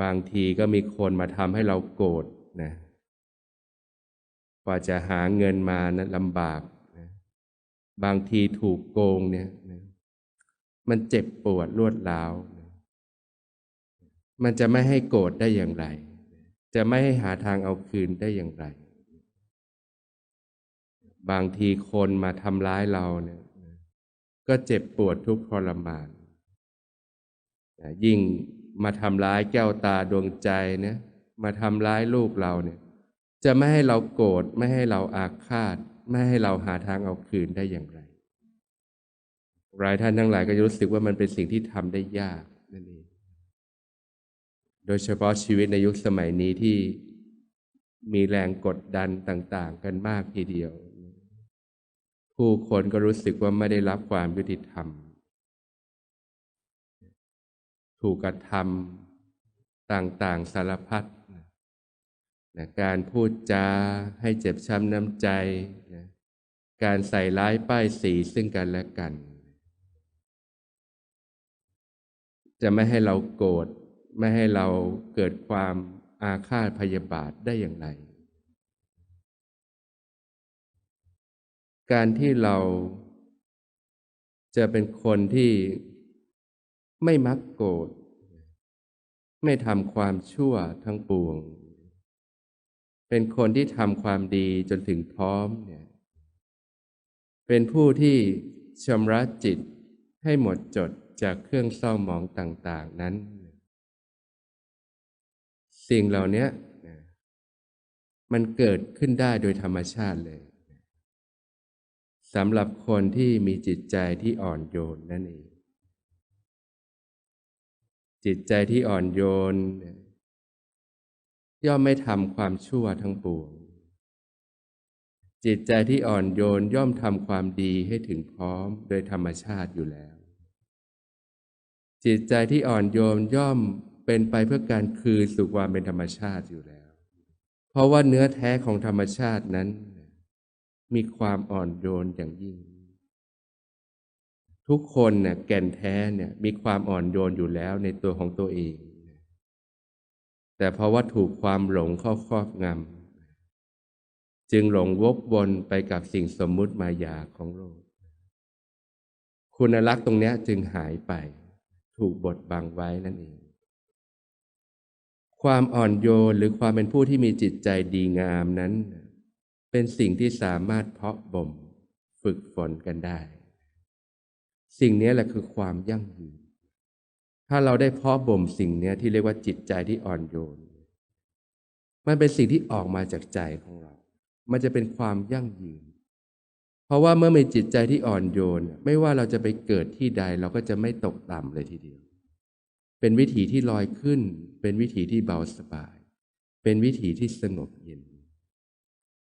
บางทีก็มีคนมาทำให้เราโกรธนะกว่าจะหาเงินมานะลำบากนะบางทีถูกโกงเนี่ยนะมันเจ็บปวดรวดร้าวนะมันจะไม่ให้โกรธได้อย่างไร จะไม่ให้หาทางเอาคืนได้อย่างไร บางทีคนมาทำร้ายเราเนี่ยก็เจ็บปวดทุกข์ทรมาน ยิ่ง มาทำร้ายแก้วตาดวงใจเนี่ยมาทำร้ายลูกเราเนี่ย จะไม่ให้เราโกรธไม่ให้เราอาฆาต ไม่ให้เราหาทางเอาคืนได้อย่างไรหลายท่านทั้งหลายก็จะรู้สึกว่ามันเป็นสิ่งที่ทำได้ยากนั่นเองโดยเฉพาะชีวิตในยุคสมัยนี้ที่มีแรงกดดันต่าง ๆ กันมากทีเดียว ผู้คนก็รู้สึกว่าไม่ได้รับความยุติธรรม ถูกกระทำต่างๆสารพัดนะการพูดจาให้เจ็บช้ำน้ำใจนะการใส่ร้ายป้ายสีซึ่งกันและกัน จะไม่ให้เราโกรธไม่ให้เราเกิดความอาฆาตพยาบาทได้อย่างไร การที่เราจะเป็นคนที่ ไม่มักโกรธ ไม่ทำความชั่วทั้งปวง เป็นคนที่ทำความดีจนถึงพร้อมเนี่ย เป็นผู้ที่ชำระจิตให้หมดจดจากเครื่องเศร้าหมองต่าง ๆ นั้น สิ่งเหล่านี้มันเกิดขึ้นได้โดยธรรมชาติเลยสำหรับคนที่มีจิตใจที่อ่อนโยนนั่นเอง จิตใจที่อ่อนโยน ย่อมไม่ทำความชั่วทั้งปวง จิตใจที่อ่อนโยนย่อมทำความดีให้ถึงพร้อมโดยธรรมชาติอยู่แล้ว จิตใจที่อ่อนโยนย่อมเป็นไปเพื่อการคืนสู่ความเป็นธรรมชาติอยู่แล้ว เพราะว่าเนื้อแท้ของธรรมชาตินั้น มีความอ่อนโยนอย่างยิ่ง ทุกคนเนี่ยแก่นแท้เนี่ยมีความอ่อนโยนอยู่แล้วในตัวของตัวเอง แต่เพราะว่าถูกความหลงเข้าครอบงำจึงหลงวกวนไปกับสิ่งสมมุติมายาของโลก คุณลักษณ์ตรงนี้จึงหายไป ถูกบดบังไว้นั่นเอง ความอ่อนโยนหรือความเป็นผู้ที่มีจิตใจดีงามนั้น เป็นสิ่งที่สามารถเพาะบ่ม ฝึกฝนกันได้ สิ่งนี้แหละคือความยั่งยืน ถ้าเราได้เพาะบ่มสิ่งนี้ที่เรียกว่าจิตใจที่อ่อนโยน มันเป็นสิ่งที่ออกมาจากใจของเรา มันจะเป็นความยั่งยืน เพราะว่าเมื่อมีจิตใจที่อ่อนโยน ไม่ว่าเราจะไปเกิดที่ใดเราก็จะไม่ตกต่ำเลยทีเดียว เป็นวิถีที่ลอยขึ้น เป็นวิถีที่เบาสบาย เป็นวิถีที่สงบเย็น